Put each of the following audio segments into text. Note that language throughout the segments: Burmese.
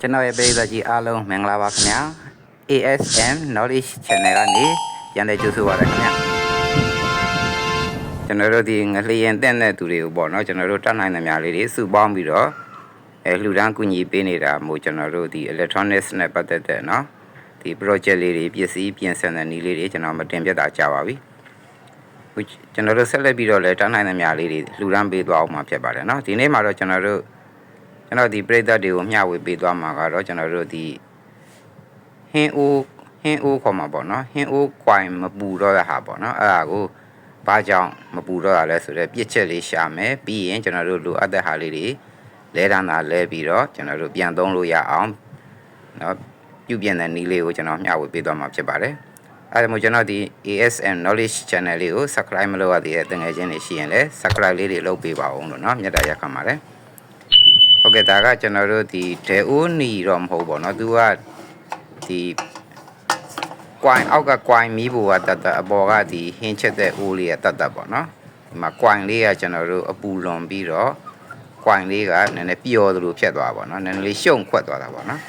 ကျွန်တော်ရဲ့ပရိသတ်ကြီးအားလုံးမင်္ဂလာပါခင်ဗျာ ASM Knowledge Channel ကနေပြန်လည်ကြိုဆိုပါရခင်ဗျာကျွန်တော်တို့ဒီငလျင်တက်တဲ့သူတွေကိုပေါ့နော်ကျွန်တော်တို့တတ်နိုင်သမျှလေးတွေစုပေါင်းပြီးတော့အဲလှူဒန်းကူညီပေးနေတာမို့ကျွန်တော်တို့ဒီ electronics နဲ့ပတ်သက်တဲ့နော်ဒီ project လေးတွေပစ္စည်းပြင်ဆင်တဲ့နည်းလေးတွေကျွန်တော်မတင်ပြတာကြာပါပြီခုကျွန်တော်တို့ဆက်လက်ပြီးတော့လည်းတတ်နိုင်သမျှလေးတွေလှူဒန်းပေးသွားအောင်မှာဖြစ်ပါတယ်နော်ဒီနေ့မှာတော့ကျွန်တော်တို့ ကျွန်တော်ဒီပြိသက်တွေကိုမျှဝေပေးသွားမှာကတော့ကျွန်တော်တို့ဒီဟင်းအိုးဟင်းအိုးခေါ်မှာပေါ့နော်ဟင်းအိုးကွိုင်မပူတော့တဲ့ဟာပေါ့နော်အဲ့ဒါကိုဘာကြောင့်မပူတော့ရလဲဆိုတော့ပြစ်ချက်လေးရှာမယ်ပြီးရင်ကျွန်တော်တို့လိုအပ်တဲ့ဟာလေးတွေလဲတန်းတာလဲပြီးတော့ကျွန်တော်တို့ပြန်သုံးလို့ရအောင်နော်ပြုပြင်တဲ့နည်းလေးကိုကျွန်တော်မျှဝေပေးသွားမှာဖြစ်ပါတယ်အဲဒါမို့ကျွန်တော်ဒီ ASM Knowledge Channel လေးကို subscribe မလုပ်ရသေးတဲ့တငယ်ချင်းတွေရှိရင်လည်း subscribe လေးတွေလုပ်ပေးပါဦးလို့เนาะမြတ်တာရက်ခံပါတယ် ဟုတ်ကဲ့ဒါကကျွန်တော်တို့ဒီဒေအိုနီတော့မဟုတ်ပေါ့နော်သူကဒီကွိုင်အောက်ကကွိုင်မီးဘူကတတ်တတ်အပေါ်ကဒီဟင်းချက်တဲ့အိုးလေးကတတ်တတ်ပေါ့နော်ဒီမှာကွိုင်လေးကကျွန်တော်တို့အပူလွန်ပြီးတော့ကွိုင်လေးကနည်းနည်းပျော်သလိုဖြတ်သွားပေါ့နော်နည်းနည်းလေးရှုံခွက်သွားတာပေါ့နော်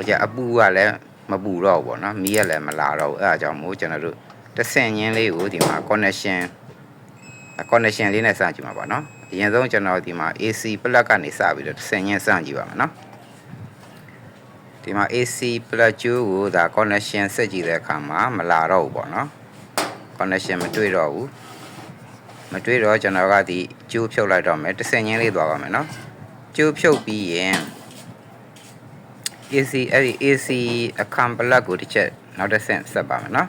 အကြအပူကလည်းမပူတော့ဘူးပေါ့နော်မီးကလည်းမလာတော့ဘူးအဲအကြောင်းမို့ကျွန်တော်တို့တဆင့်ချင်းလေးကိုဒီမှာ connection connection လေးနဲ့စကြည့်မှာပါနော်အရင်ဆုံးကျွန်တော်ဒီမှာ AC plug ကနေစပြီးတော့ဆင်ញင်းစကြည့်ပါမယ်နော်ဒီမှာ AC plug ကျိုးကိုဒါ connection ဆက်ကြည့်တဲ့အခါမှာမလာတော့ဘူးပေါ့နော် connection မတွေ့တော့ဘူးမတွေ့တော့ကျွန်တော်ကဒီကျိုးဖြုတ်လိုက်တော့မယ်တဆင်ချင်းလေးသွားပါမယ်နော်ကျိုးဖြုတ်ပြီးရင် AC အဲ့ဒီ AC account plug ကိုတစ်ချက်နောက်တစ်ဆင့်ဆက်ပါမယ်နော်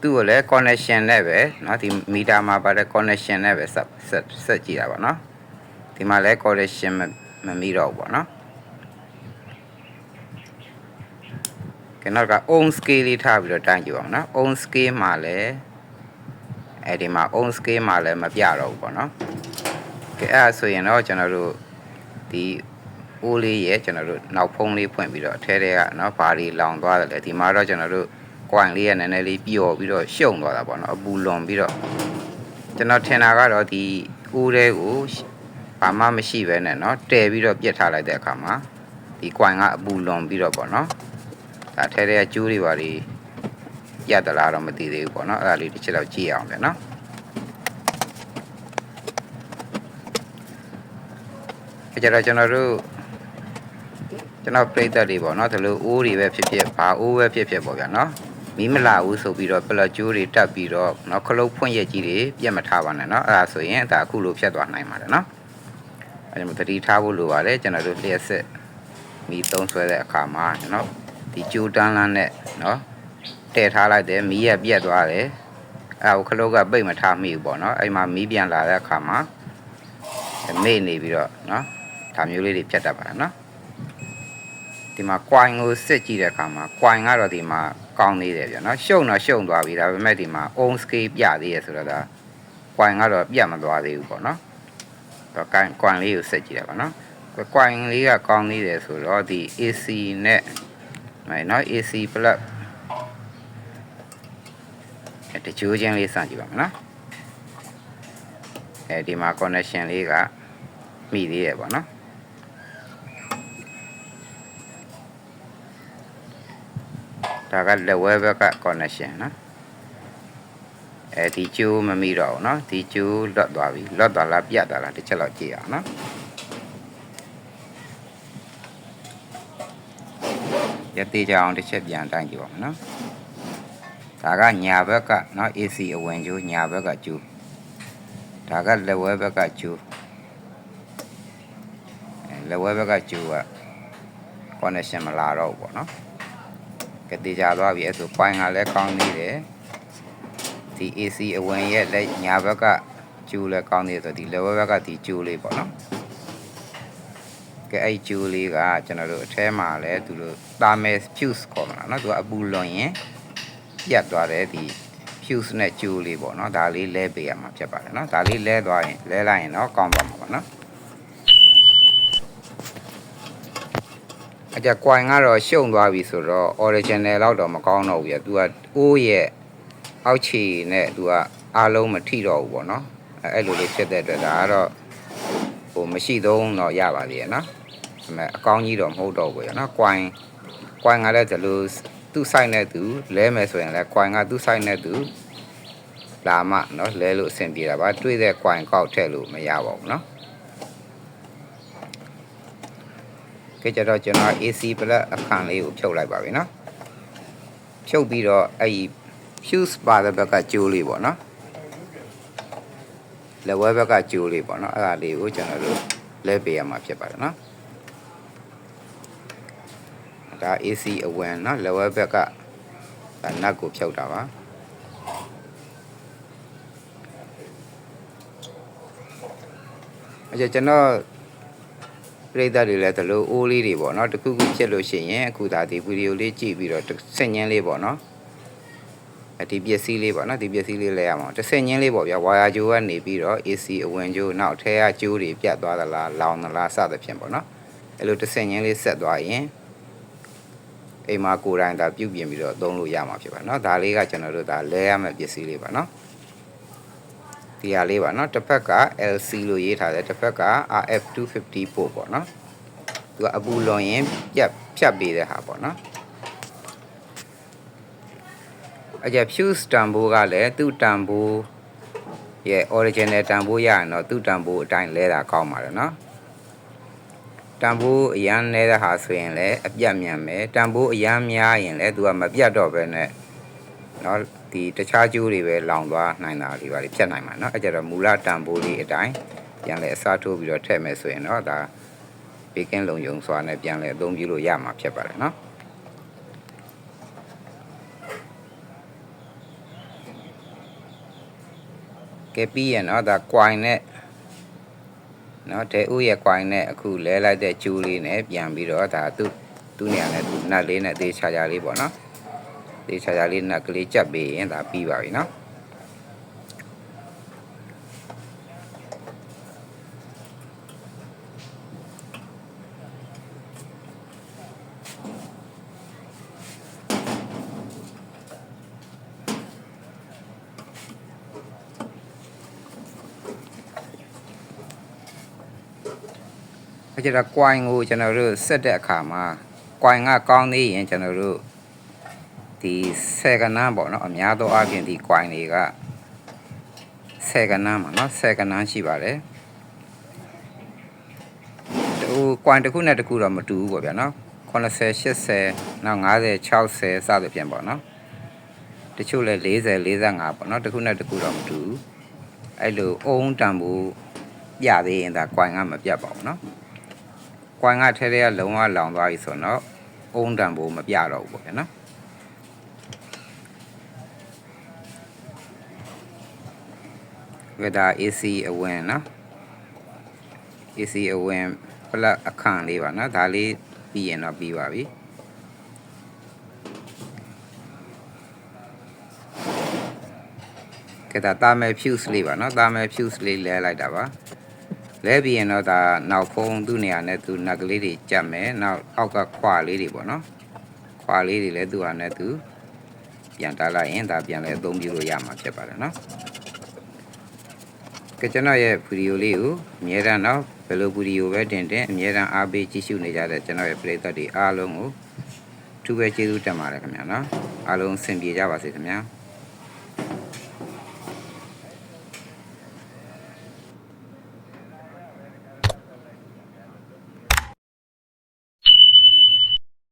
သူ့ကိုလည်း connection နဲ့ပဲเนาะဒီ meter မှာပါတဲ့ connection နဲ့ပဲဆက်ဆက်ဆက်ကြည့်တာပေါ့เนาะဒီမှာလည်း connection မမမီတော့ဘူးပေါ့เนาะကဲနောက်က own scale လေးထားပြီးတော့တိုင်းကြည့်ပါမယ်เนาะ own scale မှာလည်းအဲဒီမှာ own scale မှာလည်းမပြတော့ဘူးပေါ့เนาะကဲအဲ့ဒါဆိုရင်တော့ကျွန်တော်တို့ဒီအိုးလေးရဲ့ကျွန်တော်တို့နောက်ဖုံးလေးဖွင့်ပြီးတော့အထဲထဲကเนาะဘာတွေလောင်သွားတယ်လဲဒီမှာတော့ကျွန်တော်တို့ ကွိုင်လေးကနည်းနည်းလေးပျော်ပြီးတော့ရှုံသွားတာပေါ့နော်အပူလွန်ပြီးတော့ကျွန်တော်ထင်တာကတော့ဒီဦးတဲ့ကိုဘာမှမရှိပဲနဲ့เนาะတဲပြီးတော့ပြစ်ထားလိုက်တဲ့အခါမှာဒီကွိုင်ကအပူလွန်ပြီးတော့ပေါ့နော်ဒါထဲထဲကကျိုးတွေပါတွေပြတ်တလားတော့မသိသေးဘူးပေါ့နော်အဲ့ဒါလေးတစ်ချက်တော့ကြည့်အောင်ပြန်နော်အဲ့ကြတော့ကျွန်တော်တို့ကျွန်တော်ပြိတ္တတွေပေါ့နော်ဒီလိုအိုးတွေပဲဖြစ်ဖြစ်ဘာအိုးပဲဖြစ်ဖြစ်ပေါ့ဗျာနော် မီးမလာဘူးဆိုပြီးတော့ပလက်ကျိုးတွေတက်ပြီးတော့เนาะခလုတ်ဖွင့်ရက်ကြီးတွေပြတ်မထားပါနဲ့เนาะအဲ့ဒါဆိုရင်ဒါအခုလိုဖြတ်သွားနိုင်ပါတယ်เนาะအဲ့ဒါမျိုးသတိထားဖို့လိုပါတယ်ကျွန်တော်တို့လျှက်စစ်မီးသုံးဆွဲတဲ့အခါမှာเนาะဒီကျိုးတန်းလန်းနဲ့เนาะတည့်ထားလိုက်တယ်မီးရပြတ်သွားတယ်အဲ့ဒါကိုခလုတ်ကပိတ်မထားမိဘူးပေါ့เนาะအဲ့မှာမီးပြန်လာတဲ့အခါမှာမေ့နေပြီးတော့เนาะဒါမျိုးလေးတွေဖြတ်တတ်ပါတယ်เนาะဒီမှာ coin ကိုစစ်ကြည့်တဲ့အခါမှာ coin ကတော့ဒီမှာ ကောင်းသေးတယ်ဗျာနော်ရှုံတော့ရှုံသွားပြီဒါပေမဲ့ဒီမှာ on scale ပြသေးရဆိုတော့ဒါ coin ကတော့ပြတ်မသွားသေးဘူးပေါ့နော်တော့ coin coin လေးကိုစစ်ကြည့်ရပါနော် coin လေးကကောင်းသေးတယ်ဆိုတော့ဒီ AC နဲ့မယ်နော် AC plug အဲတချိုးချင်းလေးစကြည့်ပါမယ်နော်အဲဒီမှာ connection လေးကမိသေးတယ်ပေါ့နော် ဒါကလက်ဝဲဘက်က connection နော်အဲဒီကျိုးမမိတော့ဘူးနော်ဒီကျိုးလွတ်သွားပြီလွတ်သွားလားပြတ်သွားလားတစ်ချက်တော့ကြည့်အောင်နော်ရသေးကြအောင်တစ်ချက်ပြန်တိုင်းကြည့်ပါမယ်နော်ဒါကညာဘက်ကနော် AC အဝင်ကျိုးညာဘက်ကကျိုးဒါကလက်ဝဲဘက်ကကျိုးလက်ဝဲဘက်ကကျိုးက connection မလာတော့ဘူးပေါ့နော် ကတိကြသွားပြီအဲ့ဆို point ကလည်းကောင်းသေးတယ်ဒီ AC အဝင်ရဲ့လက်ညာဘက်ကကျူလည်းကောင်းသေးတယ်ဆိုဒီ level ဘက်ကဒီကျူလေးပေါ့နော်ကဲအဲ့ကျူလေးကကျွန်တော်တို့အထဲမှာလည်းသူတို့ thermal fuse ခေါ်မှာနော်သူကအပူလွန်ရင်ပြတ်သွားတယ်ဒီ fuse နဲ့ကျူလေးပေါ့နော်ဒါလေးလဲပေးရမှာဖြစ်ပါတယ်နော်ဒါလေးလဲသွားရင်လဲလိုက်ရင်တော့ကောင်းသွားမှာပေါ့နော် အကြကွိုင်ကတော့ရှုံသွားပြီဆိုတော့ original လောက်တော့မကောင်းတော့ဘူးပြ။ तू ကအိုးရဲ့အောက်ခြေနဲ့ तू ကအားလုံးမထိတော့ဘူးပေါ့နော်။အဲအဲ့လိုလေးဖြစ်တဲ့အတွက်ဒါကတော့ဟိုမရှိသုံးတော့ရပါသေးရဲ့နော်။မဲ့အကောင်းကြီးတော့မဟုတ်တော့ဘူးရနော်ကွိုင်းကွိုင်းကလည်းဒီလိုသူ့ site နဲ့သူလဲမယ်ဆိုရင်လည်းကွိုင်းကသူ့ site နဲ့သူလာမှနော်လဲလို့အဆင်ပြေတာပါတွေးတဲ့ကွိုင်းကောက်ထည့်လို့မရပါဘူးနော် ကဲကြတော့ကျွန်တော် AC ပလက်အခန့်လေးကိုဖြုတ်လိုက်ပါပြီနော်ဖြုတ်ပြီးတော့အဲ့ဒီ fuse ပါတဲ့ဘက်ကကြိုးလေးပေါ့နော်လက်ဝဲဘက်ကကြိုးလေးပေါ့နော်အဲ့ဒါလေးကိုကျွန်တော်တို့လဲပေးရမှာဖြစ်ပါတယ်နော်ဒါ AC အဝင်နော်လက်ဝဲဘက်ကဒါနတ်ကိုဖြုတ်တာပါအဲ့ကျွန်တော် ပြိတ္တတွေလည်းဒီလိုအိုးလေးတွေပေါ့နော်တခုခုဖြစ်လို့ရှိရင်အခုဒါဒီဗီဒီယိုလေးကြည့်ပြီးတော့စက်ညင်းလေးပေါ့နော်အဒီပစ္စည်းလေးပေါ့နော်ဒီပစ္စည်းလေးလဲရမှာတစ်စက်ညင်းလေးပေါ့ဗျာဝါယာဂျိုးကနေပြီးတော့ AC အဝင်ဂျိုးနောက်ထဲကဂျိုးတွေပြတ်သွားသလားလောင်သလားစသဖြင့်ပေါ့နော်အဲ့လိုတစ်စက်ညင်းလေးဆက်သွားရင်အိမ်မှာကိုယ်တိုင်ဒါပြုတ်ပြင်ပြီးတော့သုံးလို့ရမှာဖြစ်ပါနော်ဒါလေးကကျွန်တော်တို့ဒါလဲရမယ့်ပစ္စည်းလေးပါနော် ဒီဟာလေးပါနော်တစ်ဖက်က LC လို့ရေးထားတယ်တစ်ဖက်က RF250 ပို့ပေါ့နော်သူကအပူလွန်ရင်ပြတ်ဖြတ်ပေးတဲ့ဟာပေါ့နော်အကြ fuse တန်ဖိုးကလည်းသူ့တန်ဖိုးရဲ့ original တန်ဖိုးရရင်တော့သူ့တန်ဖိုးအတိုင်းလဲတာကောင်းပါတယ်နော်တန်ဖိုးအရန်နေတဲ့ဟာဆိုရင်လည်းအပြတ်မြန်မယ်တန်ဖိုးအရန်များရင်လည်းသူကမပြတ်တော့ဘဲနဲ့ နော်ဒီတခြားကျိုးတွေပဲလောင်သွားနိုင်တာတွေပါဖြတ်နိုင်မှာเนาะအဲကြတော့မူလတန်ဖိုးလေးအတိုင်းပြန်လဲအစားထိုးပြီးတော့ထည့်မယ်ဆိုရင်တော့ဒါဘေကင်းလုံယုံစွာနဲ့ပြန်လဲအသုံးပြုလို့ရမှာဖြစ်ပါတယ်เนาะကဲပြီးရင်တော့ဒါ coin နဲ့နော်တဲဥရဲ့ coin နဲ့အခုလဲလိုက်တဲ့ကျိုးလေးနဲ့ပြန်ပြီးတော့ဒါသူ့သူ့နေရာနဲ့သူနတ်လေးနဲ့သေးချာချာလေးပေါ့နော် တေချာချာလေးနက်ကလေးကြက်ပေးရင်ဒါပြီးပါပြီနော်အဲ့ကျတော့ coin ကိုကျွန်တော်တို့ဆက်တဲ့အခါမှာ coin ကကောင်းသေးရင်ကျွန်တော်တို့ ဒီဆယ်ကနန်းပေါ့နော်အများသောအားဖြင့်ဒီ coin တွေကဆယ်ကနန်းပါနော်ဆယ်ကနန်းရှိပါတယ်ဟို coin တစ်ခုနဲ့တစ်ခုတော့မတူဘူးပေါ့ဗျာနော်80 80နောက်90 60စသဖြင့်ပေါ့နော်တချို့လဲ40 45ပေါ့နော်တစ်ခုနဲ့တစ်ခုတော့မတူဘူးအဲ့လိုအုံတန်ဖို့ပြသေးရင်ဒါ coin ကမပြတ်ပါဘူးနော်ကွိုင်ကထဲထဲကလုံးဝလောင်သွားပြီဆိုတော့အုံတံပိုးမပြတော့ဘူးပေါ့ဗျာနော် ဒါ AC အဝင်နော် AC အဝင်ပလက်အခန့်လေးပါနော်ဒါလေးပြီးရင်တော့ပြီးပါပြီကဲဒါတာမယ် fuse လေးပါနော်တာမယ် fuse လေးလဲလိုက်တာပါလဲပြီးရင်တော့ဒါနောက်ဖုံးသူ့နေရာနဲ့သူနက်ကလေးတွေကြက်မယ်နောက်အောက်ကခွာလေးတွေပေါ့နော်ခွာလေးတွေလည်းသူ့ဟာနဲ့သူပြန်တားလိုက်ရင်ဒါပြန်လဲအသုံးပြုလို့ရမှာဖြစ်ပါတယ်နော် ကကျွန်တော်ရဲ့ဗီဒီယိုလေးကိုအမြဲတမ်းတော့ဘယ်လိုဗီဒီယိုပဲတင်တင်အမြဲတမ်းအားပေးကြည့်ရှုနေကြတဲ့ကျွန်တော်ရဲ့ပရိသတ်တွေအားလုံးကိုသူပဲကျေးဇူးတင်ပါတယ်ခင်ဗျာနော်အားလုံးအဆင်ပြေကြပါစေခင်ဗျာ